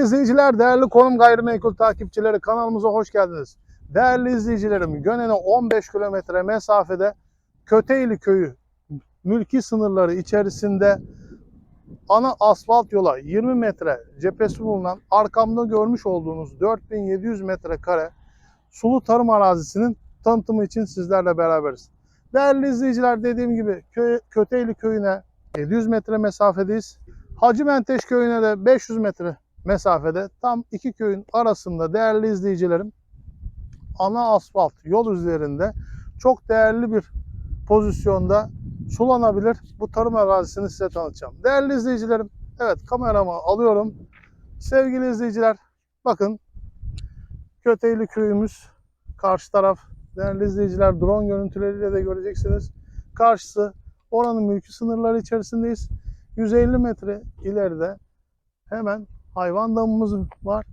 izleyiciler, değerli konum gayrimenkul takipçileri kanalımıza hoş geldiniz. Değerli izleyicilerim, Gönen'e 15 kilometre mesafede Köteyli köyü mülki sınırları içerisinde ana asfalt yola 20 metre cephesi bulunan arkamda görmüş olduğunuz 4700 metrekare sulu tarım arazisinin tanıtımı için sizlerle beraberiz. Değerli izleyiciler dediğim gibi köy, Köteyli köyüne 700 metre mesafedeyiz. Hacı Menteş köyüne de 500 metre mesafede tam iki köyün arasında değerli izleyicilerim ana asfalt yol üzerinde çok değerli bir pozisyonda sulanabilir bu tarım arazisini size tanıtacağım. Değerli izleyicilerim evet kameramı alıyorum. Sevgili izleyiciler bakın Köteyli köyümüz karşı taraf değerli izleyiciler drone görüntüleriyle de göreceksiniz. Karşısı oranın mülki sınırları içerisindeyiz. 150 metre ileride hemen hayvan damımız var.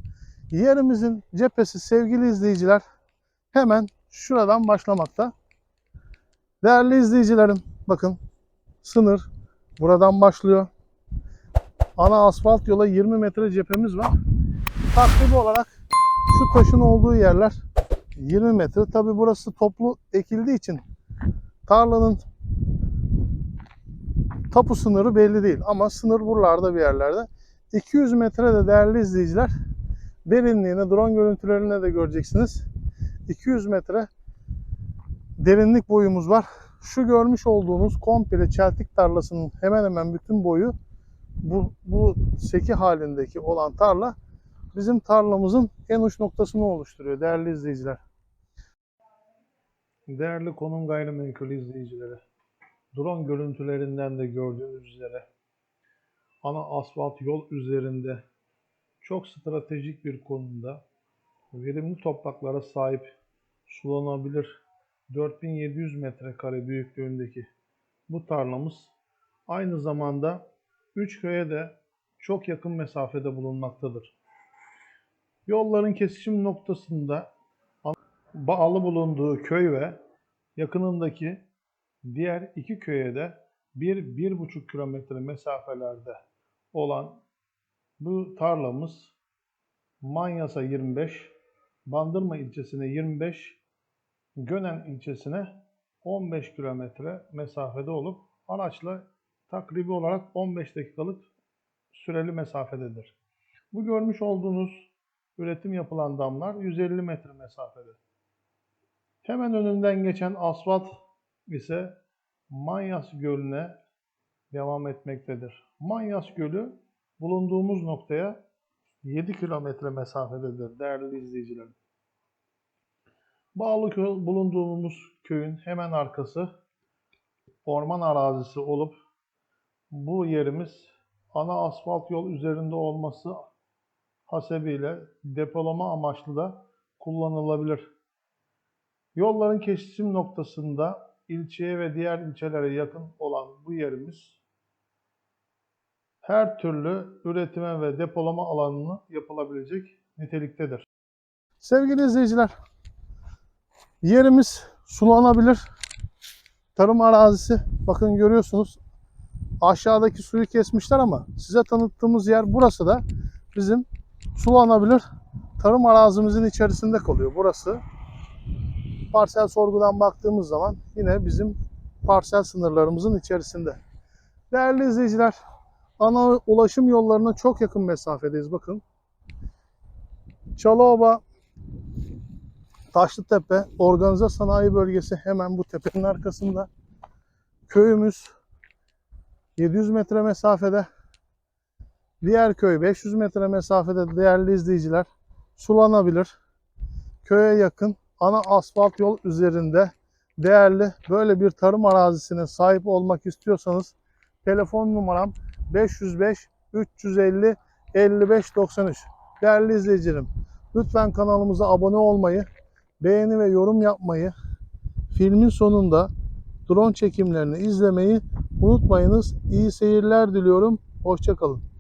Yerimizin cephesi sevgili izleyiciler hemen şuradan başlamakta. Değerli izleyicilerim bakın sınır buradan başlıyor. Ana asfalt yola 20 metre cephemiz var. Takribi olarak şu taşın olduğu yerler 20 metre. Tabi burası toplu ekildiği için tarlanın tapu sınırı belli değil ama sınır buralarda bir yerlerde. 200 metrede değerli izleyiciler derinliğine drone görüntülerine de göreceksiniz. 200 metre derinlik boyumuz var. Şu görmüş olduğunuz komple çeltik tarlasının hemen hemen bütün boyu bu, bu seki halindeki olan tarla bizim tarlamızın en uç noktasını oluşturuyor değerli izleyiciler. Değerli konum gayrimenkul izleyicileri. Drone görüntülerinden de gördüğünüz üzere ana asfalt yol üzerinde çok stratejik bir konumda verimli topraklara sahip sulanabilir 4700 metrekare büyüklüğündeki bu tarlamız aynı zamanda 3 köye de çok yakın mesafede bulunmaktadır. Yolların kesişim noktasında bağlı bulunduğu köy ve yakınındaki diğer iki köye de 1-1,5 kilometre mesafelerde olan bu tarlamız Manyas'a 25, Bandırma ilçesine 25, Gönen ilçesine 15 kilometre mesafede olup araçla takribi olarak 15 dakikalık süreli mesafededir. Bu görmüş olduğunuz üretim yapılan damlar 150 metre mesafede. Hemen önünden geçen asfalt ise Manyas Gölü'ne devam etmektedir. Manyas Gölü bulunduğumuz noktaya 7 kilometre mesafededir değerli izleyicilerim. Bağlı köy, bulunduğumuz köyün hemen arkası orman arazisi olup bu yerimiz ana asfalt yol üzerinde olması hasebiyle depolama amaçlı da kullanılabilir. Yolların kesişim noktasında ilçeye ve diğer ilçelere yakın bu yerimiz her türlü üretime ve depolama alanını yapılabilecek niteliktedir. Sevgili izleyiciler, yerimiz sulanabilir. Tarım arazisi, bakın görüyorsunuz aşağıdaki suyu kesmişler ama size tanıttığımız yer burası da bizim sulanabilir tarım arazimizin içerisinde kalıyor. Burası parsel sorgudan baktığımız zaman yine bizim parsel sınırlarımızın içerisinde. Değerli izleyiciler, ana ulaşım yollarına çok yakın mesafedeyiz. Bakın. Çalıoba, Taşlıtepe, Organize Sanayi Bölgesi hemen bu tepenin arkasında. Köyümüz 700 metre mesafede. Diğer köy 500 metre mesafede değerli izleyiciler sulanabilir. Köye yakın ana asfalt yol üzerinde değerli böyle bir tarım arazisine sahip olmak istiyorsanız telefon numaram 505 350 55 93. Değerli izleyicilerim lütfen kanalımıza abone olmayı, beğeni ve yorum yapmayı, filmin sonunda drone çekimlerini izlemeyi unutmayınız. İyi seyirler diliyorum. Hoşçakalın.